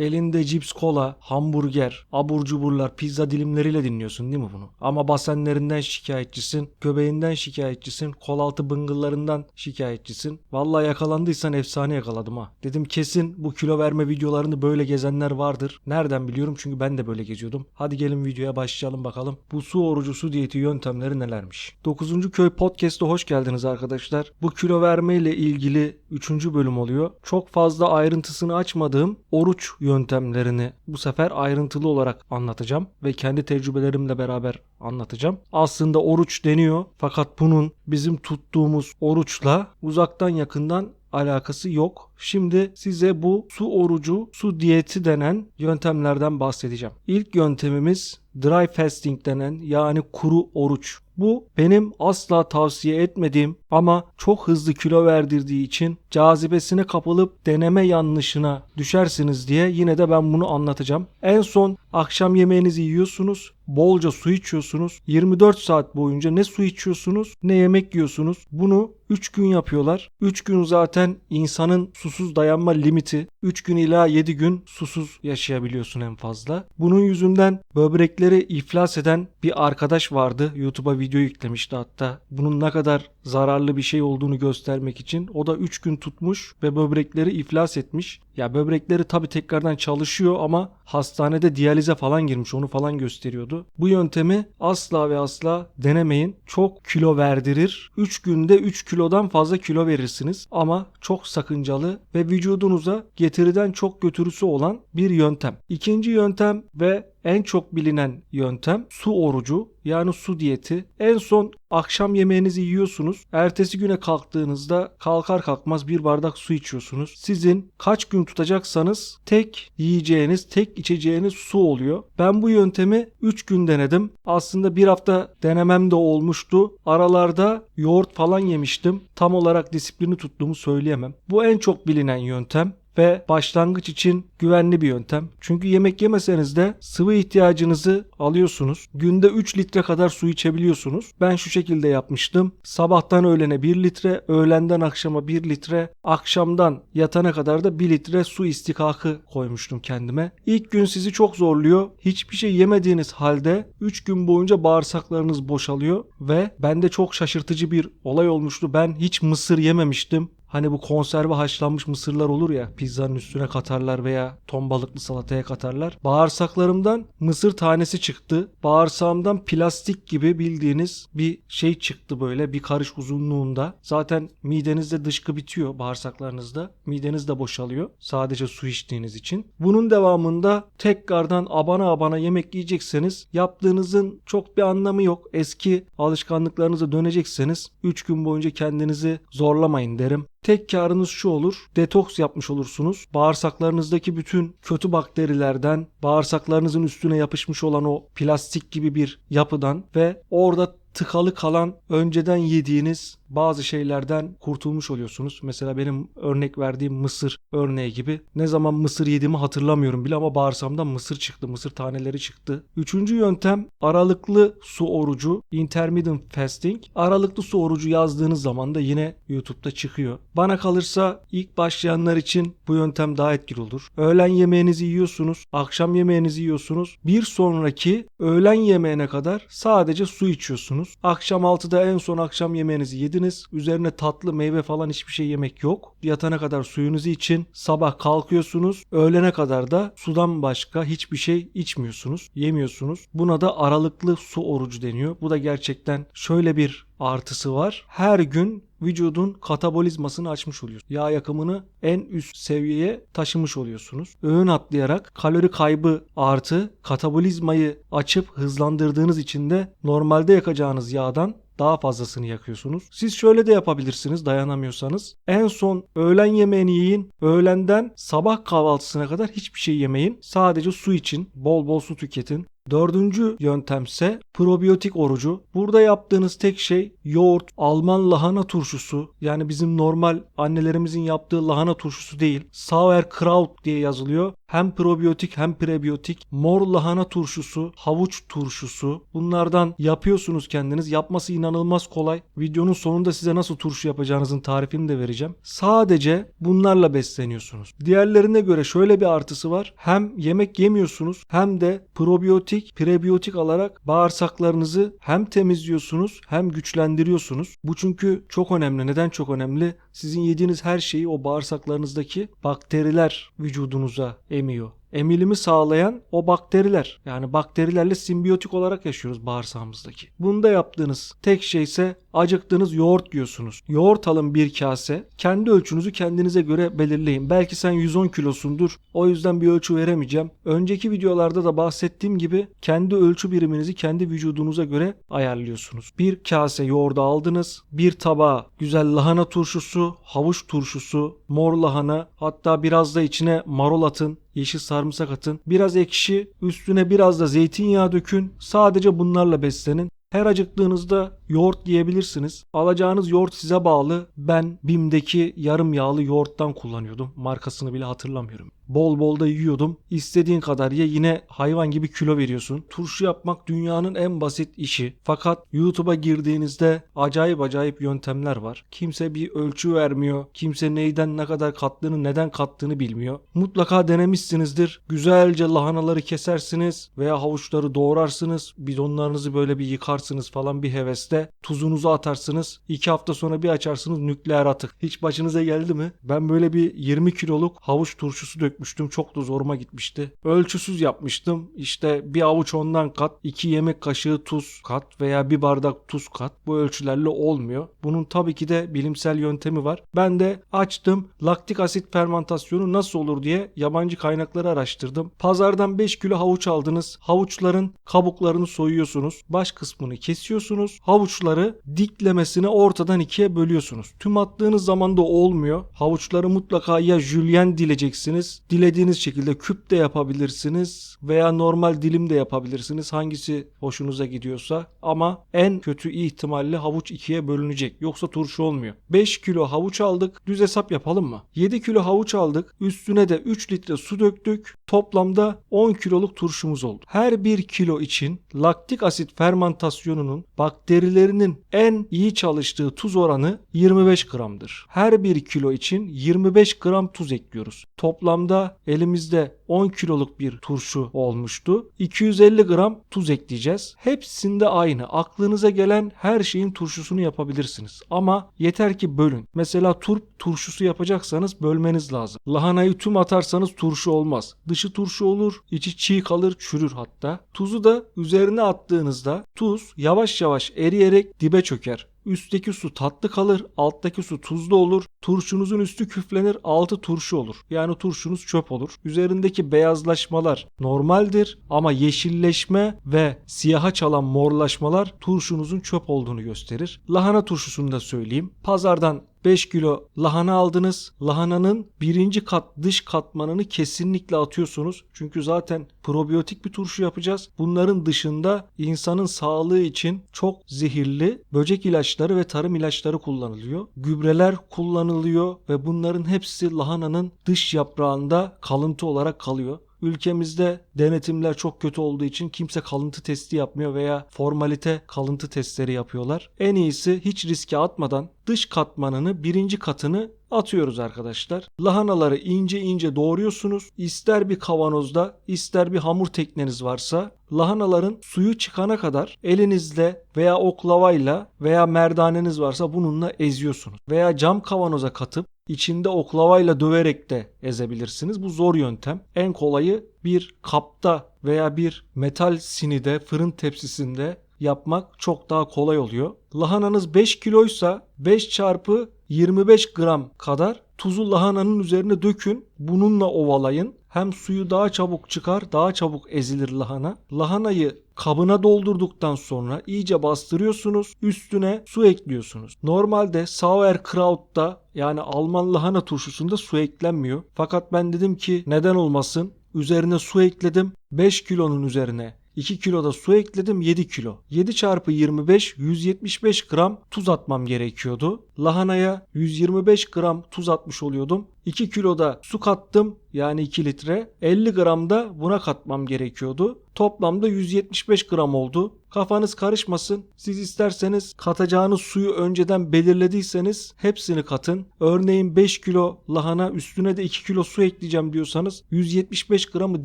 elinde cips kola, hamburger, abur cuburlar, pizza dilimleriyle dinliyorsun değil mi bunu? Ama basenlerinden şikayetçisin, göbeğinden şikayetçisin, kol altı bıngıllarından şikayetçisin. Vallahi yakalandıysan efsane yakaladım ha. Dedim kesin bu kilo verme videolarını böyle gezenler vardır. Nereden biliyorum? Çünkü ben de böyle geziyordum. Hadi gelin videoya başlayalım bakalım. Bu su orucu su diyeti yöntemleri nelermiş? 9. Köy Podcast'a hoş geldiniz arkadaşlar. Bu kilo verme ile ilgili 3. bölüm oluyor. Çok fazla ayrıntısını açmadığım oruç yöntemlerini bu sefer ayrıntılı olarak anlatacağım ve kendi tecrübelerimle beraber anlatacağım. Aslında oruç deniyor fakat bunun bizim tuttuğumuz oruçla uzaktan yakından alakası yok. Şimdi size bu su orucu, su diyeti denen yöntemlerden bahsedeceğim. İlk yöntemimiz dry fasting denen yani kuru oruç. Bu benim asla tavsiye etmediğim ama çok hızlı kilo verdirdiği için cazibesine kapılıp deneme yanlışına düşersiniz diye yine de ben bunu anlatacağım. En son akşam yemeğinizi yiyorsunuz, bolca su içiyorsunuz. 24 saat boyunca ne su içiyorsunuz ne yemek yiyorsunuz. Bunu 3 gün yapıyorlar. 3 gün zaten insanın susuz dayanma limiti. 3 gün ila 7 gün susuz yaşayabiliyorsun en fazla. Bunun yüzünden böbrekleri iflas eden bir arkadaş vardı. YouTube'a video yüklemişti hatta. Bunun ne kadar zararlı bir şey olduğunu göstermek için. O da 3 gün tutmuş ve böbrekleri iflas etmiş. Ya böbrekleri tabi tekrardan çalışıyor ama hastanede diyalize falan girmiş onu falan gösteriyordu. Bu yöntemi asla ve asla denemeyin. Çok kilo verdirir. 3 günde 3 kilodan fazla kilo verirsiniz ama çok sakıncalı ve vücudunuza getiriden çok götürüsü olan bir yöntem. İkinci yöntem ve en çok bilinen yöntem su orucu yani su diyeti. En son akşam yemeğinizi yiyorsunuz. Ertesi güne kalktığınızda kalkar kalkmaz bir bardak su içiyorsunuz. Sizin kaç gün tutacaksanız tek yiyeceğiniz, tek içeceğiniz su oluyor. Ben bu yöntemi 3 gün denedim. Aslında bir hafta denemem de olmuştu. Aralarda yoğurt falan yemiştim. Tam olarak disiplini tuttuğumu söyleyemem. Bu en çok bilinen yöntem ve başlangıç için güvenli bir yöntem. Çünkü yemek yemeseniz de sıvı ihtiyacınızı alıyorsunuz. Günde 3 litre kadar su içebiliyorsunuz. Ben şu şekilde yapmıştım. Sabahtan öğlene 1 litre, öğlenden akşama 1 litre, akşamdan yatana kadar da 1 litre su istikakı koymuştum kendime. İlk gün sizi çok zorluyor. Hiçbir şey yemediğiniz halde 3 gün boyunca bağırsaklarınız boşalıyor ve bende çok şaşırtıcı bir olay olmuştu. Ben hiç mısır yememiştim. Hani bu konserve haşlanmış mısırlar olur ya pizzanın üstüne katarlar veya ton balıklı salataya katarlar. Bağırsaklarımdan mısır tanesi çıktı. Bağırsağımdan plastik gibi bildiğiniz bir şey çıktı böyle bir karış uzunluğunda. Zaten midenizde dışkı bitiyor bağırsaklarınızda. Mideniz de boşalıyor sadece su içtiğiniz için. Bunun devamında tekrardan abana abana yemek yiyecekseniz yaptığınızın çok bir anlamı yok. Eski alışkanlıklarınıza dönecekseniz 3 gün boyunca kendinizi zorlamayın derim. Tek karınız şu olur. Detoks yapmış olursunuz. Bağırsaklarınızdaki bütün kötü bakterilerden, bağırsaklarınızın üstüne yapışmış olan o plastik gibi bir yapıdan ve orada tıkalı kalan önceden yediğiniz bazı şeylerden kurtulmuş oluyorsunuz. Mesela benim örnek verdiğim mısır örneği gibi. Ne zaman mısır yediğimi hatırlamıyorum bile ama bağırsamdan mısır çıktı, mısır taneleri çıktı. Üçüncü yöntem aralıklı su orucu, intermittent fasting. Aralıklı su orucu yazdığınız zaman da yine YouTube'da çıkıyor. Bana kalırsa ilk başlayanlar için bu yöntem daha etkili olur. Öğlen yemeğinizi yiyorsunuz, akşam yemeğinizi yiyorsunuz. Bir sonraki öğlen yemeğine kadar sadece su içiyorsunuz. Akşam 6'da en son akşam yemeğinizi yediniz. Üzerine tatlı meyve falan hiçbir şey yemek yok. Yatana kadar suyunuzu için. Sabah kalkıyorsunuz. Öğlene kadar da sudan başka hiçbir şey içmiyorsunuz. Yemiyorsunuz. Buna da aralıklı su orucu deniyor. Bu da gerçekten şöyle bir artısı var. Her gün vücudun katabolizmasını açmış oluyorsunuz. Yağ yakımını en üst seviyeye taşımış oluyorsunuz. Öğün atlayarak kalori kaybı artı katabolizmayı açıp hızlandırdığınız için de normalde yakacağınız yağdan daha fazlasını yakıyorsunuz. Siz şöyle de yapabilirsiniz dayanamıyorsanız. En son öğlen yemeğini yiyin. Öğlenden sabah kahvaltısına kadar hiçbir şey yemeyin. Sadece su için bol bol su tüketin. Dördüncü yöntemse probiyotik orucu. Burada yaptığınız tek şey yoğurt, Alman lahana turşusu yani bizim normal annelerimizin yaptığı lahana turşusu değil. Sauerkraut diye yazılıyor. Hem probiyotik hem prebiyotik, mor lahana turşusu, havuç turşusu. Bunlardan yapıyorsunuz kendiniz. Yapması inanılmaz kolay. Videonun sonunda size nasıl turşu yapacağınızın tarifini de vereceğim. Sadece bunlarla besleniyorsunuz. Diğerlerine göre şöyle bir artısı var. Hem yemek yemiyorsunuz hem de probiyotik, prebiyotik alarak bağırsaklarınızı hem temizliyorsunuz hem güçlendiriyorsunuz. Bu çünkü çok önemli. Neden çok önemli? Sizin yediğiniz her şeyi o bağırsaklarınızdaki bakteriler vücudunuza Emio. Emilimi sağlayan o bakteriler. Yani bakterilerle simbiyotik olarak yaşıyoruz bağırsağımızdaki. Bunda yaptığınız tek şey ise acıktığınız yoğurt yiyorsunuz. Yoğurt alın bir kase. Kendi ölçünüzü kendinize göre belirleyin. Belki sen 110 kilosundur. O yüzden bir ölçü veremeyeceğim. Önceki videolarda da bahsettiğim gibi kendi ölçü biriminizi kendi vücudunuza göre ayarlıyorsunuz. Bir kase yoğurdu aldınız. Bir tabağa güzel lahana turşusu, havuç turşusu, mor lahana hatta biraz da içine marul atın yeşil sarımsak atın. Biraz ekşi, üstüne biraz da zeytinyağı dökün. Sadece bunlarla beslenin. Her acıktığınızda yoğurt yiyebilirsiniz. Alacağınız yoğurt size bağlı. Ben BİM'deki yarım yağlı yoğurttan kullanıyordum. Markasını bile hatırlamıyorum. Bol bol da yiyordum. İstediğin kadar ye yine hayvan gibi kilo veriyorsun. Turşu yapmak dünyanın en basit işi. Fakat YouTube'a girdiğinizde acayip acayip yöntemler var. Kimse bir ölçü vermiyor. Kimse neyden ne kadar kattığını neden kattığını bilmiyor. Mutlaka denemişsinizdir. Güzelce lahanaları kesersiniz veya havuçları doğrarsınız. Bidonlarınızı böyle bir yıkarsınız falan bir heveste. Tuzunuzu atarsınız. İki hafta sonra bir açarsınız nükleer atık. Hiç başınıza geldi mi? Ben böyle bir 20 kiloluk havuç turşusu dökmüştüm. Çok da zoruma gitmişti. Ölçüsüz yapmıştım. İşte bir avuç ondan kat, iki yemek kaşığı tuz kat veya bir bardak tuz kat. Bu ölçülerle olmuyor. Bunun tabii ki de bilimsel yöntemi var. Ben de açtım. Laktik asit fermentasyonu nasıl olur diye yabancı kaynakları araştırdım. Pazardan 5 kilo havuç aldınız. Havuçların kabuklarını soyuyorsunuz. Baş kısmını kesiyorsunuz. Havuçları diklemesine ortadan ikiye bölüyorsunuz. Tüm attığınız zaman da olmuyor. Havuçları mutlaka ya jülyen dileyeceksiniz. Dilediğiniz şekilde küp de yapabilirsiniz veya normal dilim de yapabilirsiniz. Hangisi hoşunuza gidiyorsa ama en kötü ihtimalle havuç ikiye bölünecek. Yoksa turşu olmuyor. 5 kilo havuç aldık. Düz hesap yapalım mı? 7 kilo havuç aldık. Üstüne de 3 litre su döktük. Toplamda 10 kiloluk turşumuz oldu. Her 1 kilo için laktik asit fermentasyonunun bakterilerinin en iyi çalıştığı tuz oranı 25 gramdır. Her 1 kilo için 25 gram tuz ekliyoruz. Toplamda elimizde 10 kiloluk bir turşu olmuştu. 250 gram tuz ekleyeceğiz. Hepsinde aynı. Aklınıza gelen her şeyin turşusunu yapabilirsiniz. Ama yeter ki bölün. Mesela turp turşusu yapacaksanız bölmeniz lazım. Lahanayı tüm atarsanız turşu olmaz. Dışı turşu olur, içi çiğ kalır, çürür hatta. Tuzu da üzerine attığınızda tuz yavaş yavaş eriyerek dibe çöker. Üstteki su tatlı kalır, alttaki su tuzlu olur. Turşunuzun üstü küflenir, altı turşu olur. Yani turşunuz çöp olur. Üzerindeki beyazlaşmalar normaldir ama yeşilleşme ve siyaha çalan morlaşmalar turşunuzun çöp olduğunu gösterir. Lahana turşusunu da söyleyeyim. Pazardan 5 kilo lahana aldınız. Lahananın birinci kat dış katmanını kesinlikle atıyorsunuz. Çünkü zaten probiyotik bir turşu yapacağız. Bunların dışında insanın sağlığı için çok zehirli böcek ilaçları ve tarım ilaçları kullanılıyor. Gübreler kullanılıyor ve bunların hepsi lahananın dış yaprağında kalıntı olarak kalıyor. Ülkemizde denetimler çok kötü olduğu için kimse kalıntı testi yapmıyor veya formalite kalıntı testleri yapıyorlar. En iyisi hiç riske atmadan dış katmanını birinci katını atıyoruz arkadaşlar. Lahanaları ince ince doğruyorsunuz. İster bir kavanozda ister bir hamur tekneniz varsa lahanaların suyu çıkana kadar elinizle veya oklavayla veya merdaneniz varsa bununla eziyorsunuz. Veya cam kavanoza katıp içinde oklavayla döverek de ezebilirsiniz. Bu zor yöntem. En kolayı bir kapta veya bir metal sinide, fırın tepsisinde yapmak çok daha kolay oluyor. Lahananız 5 kiloysa 5 çarpı 25 gram kadar tuzu lahananın üzerine dökün. Bununla ovalayın. Hem suyu daha çabuk çıkar, daha çabuk ezilir lahana. Lahanayı kabına doldurduktan sonra iyice bastırıyorsunuz. Üstüne su ekliyorsunuz. Normalde Sauerkraut'ta yani Alman lahana turşusunda su eklenmiyor. Fakat ben dedim ki neden olmasın? Üzerine su ekledim. 5 kilonun üzerine 2 kilo da su ekledim 7 kilo. 7 çarpı 25 175 gram tuz atmam gerekiyordu. Lahanaya 125 gram tuz atmış oluyordum. 2 kiloda su kattım yani 2 litre. 50 gram da buna katmam gerekiyordu. Toplamda 175 gram oldu. Kafanız karışmasın. Siz isterseniz katacağınız suyu önceden belirlediyseniz hepsini katın. Örneğin 5 kilo lahana üstüne de 2 kilo su ekleyeceğim diyorsanız 175 gramı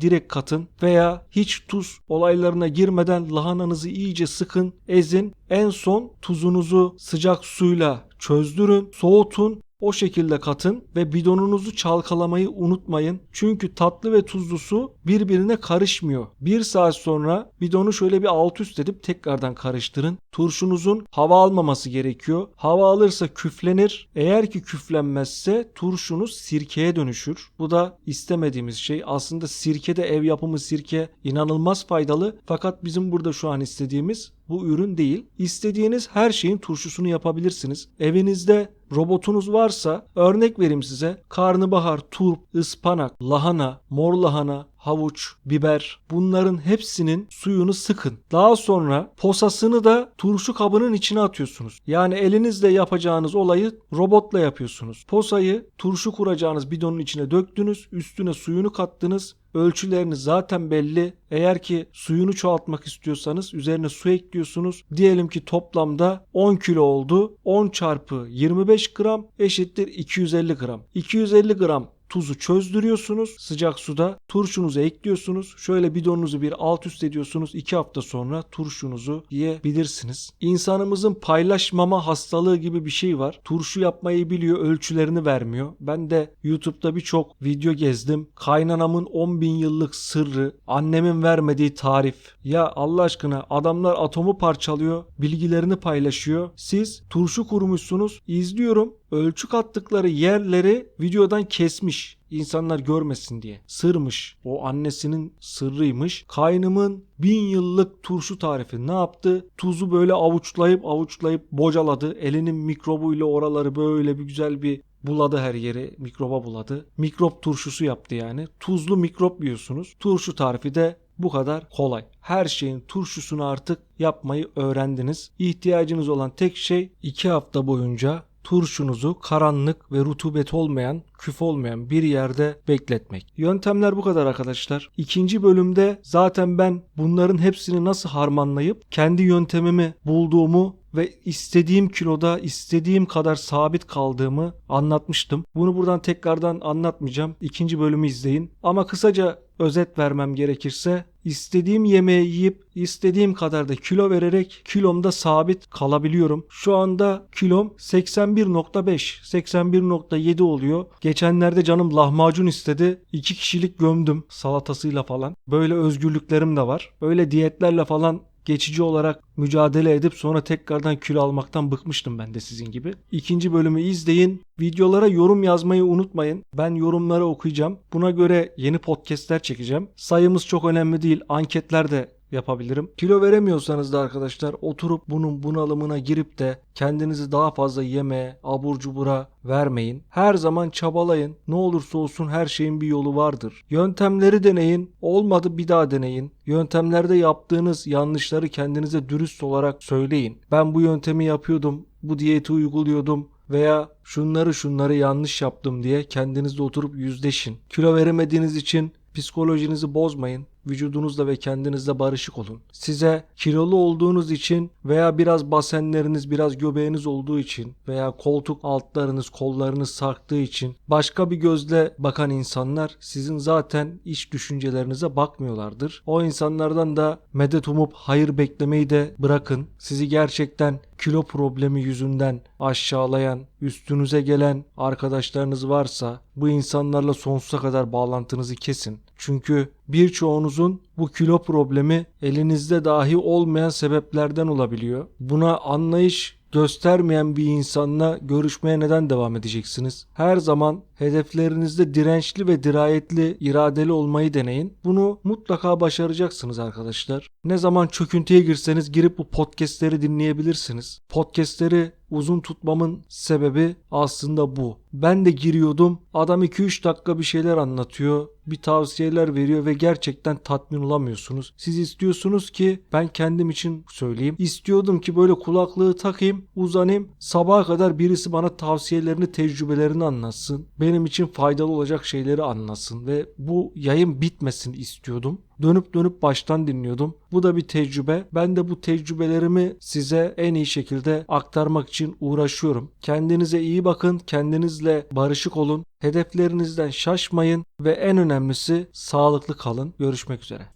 direkt katın. Veya hiç tuz olaylarına girmeden lahananızı iyice sıkın, ezin. En son tuzunuzu sıcak suyla çözdürün, soğutun o şekilde katın ve bidonunuzu çalkalamayı unutmayın. Çünkü tatlı ve tuzlu su birbirine karışmıyor. Bir saat sonra bidonu şöyle bir alt üst edip tekrardan karıştırın. Turşunuzun hava almaması gerekiyor. Hava alırsa küflenir. Eğer ki küflenmezse turşunuz sirkeye dönüşür. Bu da istemediğimiz şey. Aslında sirke de ev yapımı sirke inanılmaz faydalı. Fakat bizim burada şu an istediğimiz bu ürün değil. İstediğiniz her şeyin turşusunu yapabilirsiniz. Evinizde robotunuz varsa örnek vereyim size. Karnabahar, turp, ıspanak, lahana, mor lahana, havuç, biber bunların hepsinin suyunu sıkın. Daha sonra posasını da turşu kabının içine atıyorsunuz. Yani elinizle yapacağınız olayı robotla yapıyorsunuz. Posayı turşu kuracağınız bidonun içine döktünüz, üstüne suyunu kattınız. Ölçüleriniz zaten belli. Eğer ki suyunu çoğaltmak istiyorsanız üzerine su ekliyorsunuz. Diyelim ki toplamda 10 kilo oldu. 10 çarpı 25 gram eşittir 250 gram. 250 gram tuzu çözdürüyorsunuz sıcak suda. Turşunuzu ekliyorsunuz. Şöyle bidonunuzu bir alt üst ediyorsunuz. 2 hafta sonra turşunuzu yiyebilirsiniz. İnsanımızın paylaşmama hastalığı gibi bir şey var. Turşu yapmayı biliyor, ölçülerini vermiyor. Ben de YouTube'da birçok video gezdim. Kaynanamın 10 bin yıllık sırrı, annemin vermediği tarif. Ya Allah aşkına adamlar atomu parçalıyor, bilgilerini paylaşıyor. Siz turşu kurmuşsunuz, izliyorum. Ölçü kattıkları yerleri videodan kesmiş. İnsanlar görmesin diye. Sırmış. O annesinin sırrıymış. Kaynımın bin yıllık turşu tarifi ne yaptı? Tuzu böyle avuçlayıp avuçlayıp bocaladı. Elinin mikrobuyla oraları böyle bir güzel bir buladı her yeri. Mikroba buladı. Mikrop turşusu yaptı yani. Tuzlu mikrop yiyorsunuz. Turşu tarifi de bu kadar kolay. Her şeyin turşusunu artık yapmayı öğrendiniz. İhtiyacınız olan tek şey 2 hafta boyunca turşunuzu karanlık ve rutubet olmayan, küf olmayan bir yerde bekletmek. Yöntemler bu kadar arkadaşlar. İkinci bölümde zaten ben bunların hepsini nasıl harmanlayıp kendi yöntemimi bulduğumu ve istediğim kiloda istediğim kadar sabit kaldığımı anlatmıştım. Bunu buradan tekrardan anlatmayacağım. İkinci bölümü izleyin. Ama kısaca özet vermem gerekirse istediğim yemeği yiyip istediğim kadar da kilo vererek kilomda sabit kalabiliyorum. Şu anda kilom 81.5, 81.7 oluyor. Geçenlerde canım lahmacun istedi. 2 kişilik gömdüm salatasıyla falan. Böyle özgürlüklerim de var. Böyle diyetlerle falan geçici olarak mücadele edip sonra tekrardan kilo almaktan bıkmıştım ben de sizin gibi. İkinci bölümü izleyin. Videolara yorum yazmayı unutmayın. Ben yorumları okuyacağım. Buna göre yeni podcastler çekeceğim. Sayımız çok önemli değil. Anketler de yapabilirim. Kilo veremiyorsanız da arkadaşlar oturup bunun bunalımına girip de kendinizi daha fazla yemeğe, abur cubura vermeyin. Her zaman çabalayın. Ne olursa olsun her şeyin bir yolu vardır. Yöntemleri deneyin. Olmadı bir daha deneyin. Yöntemlerde yaptığınız yanlışları kendinize dürüst olarak söyleyin. Ben bu yöntemi yapıyordum. Bu diyeti uyguluyordum veya şunları şunları yanlış yaptım diye kendinizle oturup yüzleşin. Kilo veremediğiniz için psikolojinizi bozmayın. Vücudunuzla ve kendinizle barışık olun. Size kilolu olduğunuz için veya biraz basenleriniz, biraz göbeğiniz olduğu için veya koltuk altlarınız, kollarınız sarktığı için başka bir gözle bakan insanlar sizin zaten iç düşüncelerinize bakmıyorlardır. O insanlardan da medet umup hayır beklemeyi de bırakın. Sizi gerçekten kilo problemi yüzünden aşağılayan, üstünüze gelen arkadaşlarınız varsa bu insanlarla sonsuza kadar bağlantınızı kesin. Çünkü birçoğunuzun bu kilo problemi elinizde dahi olmayan sebeplerden olabiliyor. Buna anlayış göstermeyen bir insanla görüşmeye neden devam edeceksiniz? Her zaman hedeflerinizde dirençli ve dirayetli, iradeli olmayı deneyin. Bunu mutlaka başaracaksınız arkadaşlar. Ne zaman çöküntüye girseniz girip bu podcastleri dinleyebilirsiniz. Podcastleri uzun tutmamın sebebi aslında bu. Ben de giriyordum. Adam 2-3 dakika bir şeyler anlatıyor. Bir tavsiyeler veriyor ve gerçekten tatmin olamıyorsunuz. Siz istiyorsunuz ki ben kendim için söyleyeyim. İstiyordum ki böyle kulaklığı takayım, uzanayım. Sabaha kadar birisi bana tavsiyelerini, tecrübelerini anlatsın. Benim için faydalı olacak şeyleri anlatsın ve bu yayın bitmesin istiyordum. Dönüp dönüp baştan dinliyordum. Bu da bir tecrübe. Ben de bu tecrübelerimi size en iyi şekilde aktarmak için uğraşıyorum. Kendinize iyi bakın, kendinizle barışık olun. Hedeflerinizden şaşmayın ve en önemlisi sağlıklı kalın. Görüşmek üzere.